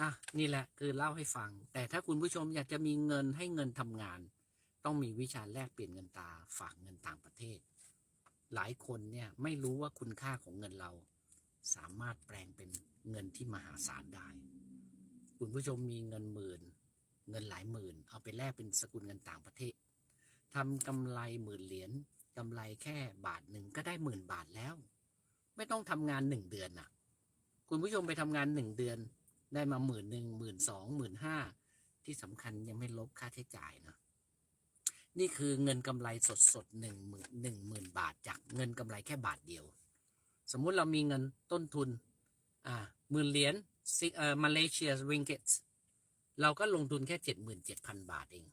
อะนี่แหละคือเล่าให้ฟัง แต่ถ้าคุณผู้ชมอยากจะมีเงินให้เงินทำงาน ต้องมีวิชาแลกเปลี่ยนเงินตาฝากเงินต่างประเทศ หลายคนเนี่ยไม่รู้ว่าคุณค่าของเงินเรา สามารถแปลงเป็นเงินที่มหาศาลได้ คุณผู้ชมมีเงินหมื่น เงินหลายหมื่น เอาไปแลกเป็นสกุลเงินต่างประเทศทำกำไรหมื่นเหรียญกำไรแค่บาทหนึ่งก็ได้หมื่นบาทแล้ว ไม่ต้องทำงานหนึ่งเดือนน่ะคุณผู้ชมไปทำงานหนึ่งเดือน ได้มาหมื่นหนึ่งหมื่นสองหมื่นห้าที่สำคัญยังไม่ลบค่าใช้จ่ายนะนี่คือเงินกำไรสดสดหนึ่งหมื่นหนึ่งหมื่นบาทจากเงินกำไรแค่บาทเดียว สมมุติเรามีเงินต้นทุน อ่าหมื่นเหรียญซิเอ่อมาเลเซียริงเกตเราก็ลงทุนแค่เจ็ดหมื่นเจ็ดพันบาทเอง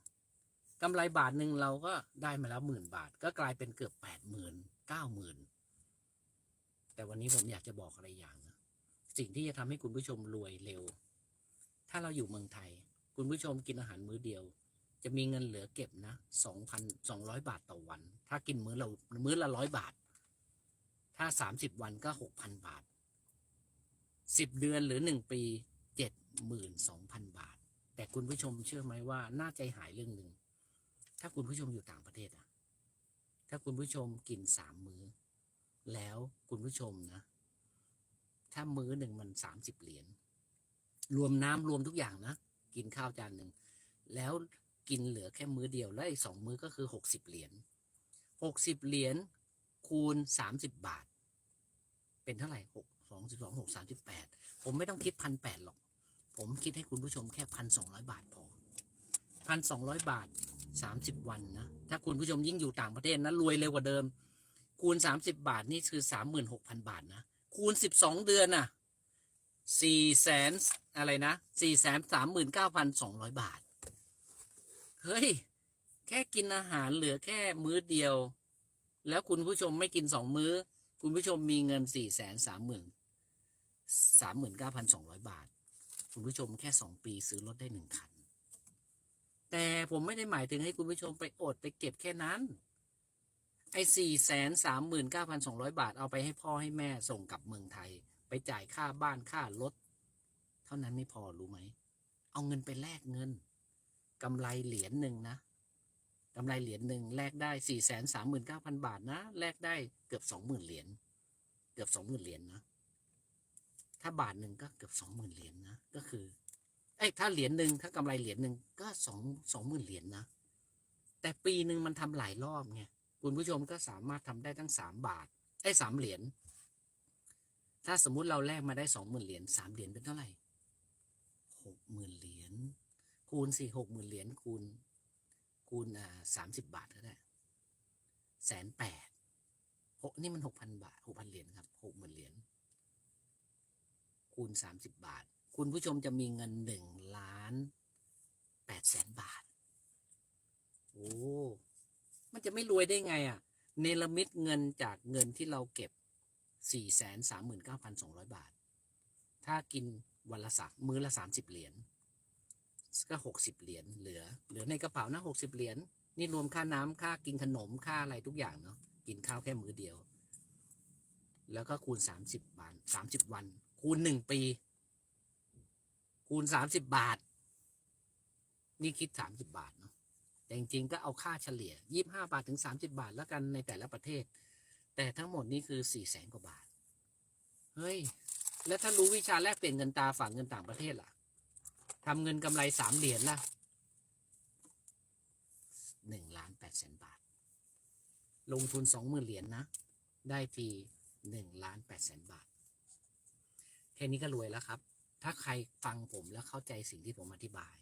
กำไรบาทหนึ่งเราก็ได้มาแล้วหมื่นบาท ก็กลายเป็นเกือบแปดหมื่นเก้าหมื่นแต่วันนี้ผมอยากจะบอกอะไรอย่างนะ สิ่งที่จะทำให้คุณผู้ชมรวยเร็ว ถ้าเราอยู่เมืองไทย คุณผู้ชมกินอาหารมื้อเดียว จะมีเงินเหลือเก็บนะสองพันสองร้อยบาทต่อวัน ถ้ากินมื้อเรามื้อละร้อยบาท ถ้าสามสิบวันก็หกพันบาทสิบเดือนหรือหนึ่งปีเจ็ดหมื่นสองพันบาท แต่คุณผู้ชมเชื่อไหมว่าน่าใจหายเรื่องหนึ่งถ้าคุณผู้ชมอยู่ต่างประเทศอะถ้าคุณผู้ชมกินสามมื้อ แล้วคุณผู้ชมนะ ถ้ามื้อหนึ่งมันสามสิบเหรียญรวมน้ำรวมทุกอย่างนะ กินข้าวจานหนึ่ง แล้วกินเหลือแค่มื้อเดียว แล้วอีกสองมื้อก็คือหกสิบเหรียญหกสิบเหรียญคูณสามสิบบาท เป็นเท่าไหร่หกสองสิบสองหกสามสิบแปดผมไม่ต้องคิดพันแปดหรอก ผมคิดให้คุณผู้ชมแค่พันสองร้อยบาทพอพันสองร้อยบาทสามสิบวันนะ ถ้าคุณผู้ชมยิ่งอยู่ต่างประเทศนะรวยเร็วกว่าเดิม คูณสามสิบบาทนี่คือสามหมื่นหกพันบาทนะ คูณสิบสองเดือนน่ะสี่แสนอะไรนะสี่แสนสามหมื่นเก้าพันสองร้อยบาท เฮ้ย แค่กินอาหารเหลือแค่มื้อเดียว แล้วคุณผู้ชมไม่กินสองมื้อ คุณผู้ชมมีเงินสี่แสนสามหมื่นสามหมื่นเก้าพันสองร้อยบาท คุณผู้ชมแค่สองปีซื้อรถได้หนึ่งคัน แต่ผมไม่ได้หมายถึงให้คุณผู้ชมไปอดไปเก็บแค่นั้น ไอ้สี่แสนสามหมื่นเก้าพันสองร้อยบาทเอาไปให้พ่อให้แม่ส่งกลับเมืองไทย ไปจ่ายค่าบ้านค่ารถ เท่านั้นไม่พอรู้ไหม เอาเงินไปแลกเงินกำไรเหรียญหนึ่งนะกำไรเหรียญหนึ่งแลกได้สี่แสนสามหมื่นเก้าพันบาทนะแลกได้เกือบสองหมื่นเหรียญเกือบสองหมื่นเหรียญนะ ถ้าบาทหนึ่งก็เกือบสองหมื่นเหรียญนะ ก็คือเอ้ยถ้าเหรียญหนึ่งถ้ากำไรเหรียญหนึ่งก็สองสองหมื่นเหรียญนะ แต่ปีหนึ่งมันทำหลายรอบไง คุณผู้ชมก็สามารถทำได้ทั้งสามบาทไอ้สามเหรียญถ้าสมมุติเราแลกมาได้สองหมื่นเหรียญสามเหรียญเป็นเท่าไหร่หกหมื่นเหรียญคูณสี่หกหมื่นเหรียญคูณ คูณอ่าสามสิบบาทก็ได้แสนแปดหกนี่มันหกพันบาทหกพันเหรียญครับหกหมื่นเหรียญคูณสามสิบบาท คุณผู้ชมจะมีเงินหนึ่งล้านแปดแสนบาท โอ้ มันจะไม่รวยได้ไงอะ เนรมิตเงินจากเงินที่เราเก็บสี่แสนสามหมื่นเก้าพันสองร้อยบาท ถ้ากินวันละสักมื้อละสามสิบเหรียญ ก็หกสิบเหรียญ เหลือ เหลือในกระเป๋านะหกสิบเหรียญ นี่รวมค่าน้ำค่ากินขนม ค่าอะไรทุกอย่างเนาะ กินข้าวแค่มื้อเดียว แล้วก็คูณสามสิบวันสามสิบวัน คูณหนึ่งปี คูณสามสิบบาท นี่คิดสามสิบบาทเนาะ แต่จริงๆก็เอาค่าเฉลี่ยยี่ห้าบาทถึงสามสิบาทแล้วกันในแต่ละประเทศ แต่ทั้งหมดนี่คือสี่แสนกว่าบาท เฮ้ย แล้วถ้ารู้วิชาแลกเปลี่ยนเงินตาฝากเงินต่างประเทศล่ะทำเงินกำไรสามเหรียญล่ะหนึ่งล้านแปดแสนบาท ลงทุนสองหมื่นเหรียญนะได้ฟรีหนึ่งล้านแปดแสนบาท แค่นี้ก็รวยแล้วครับ ถ้าใครฟังผมแล้วเข้าใจสิ่งที่ผมอธิบาย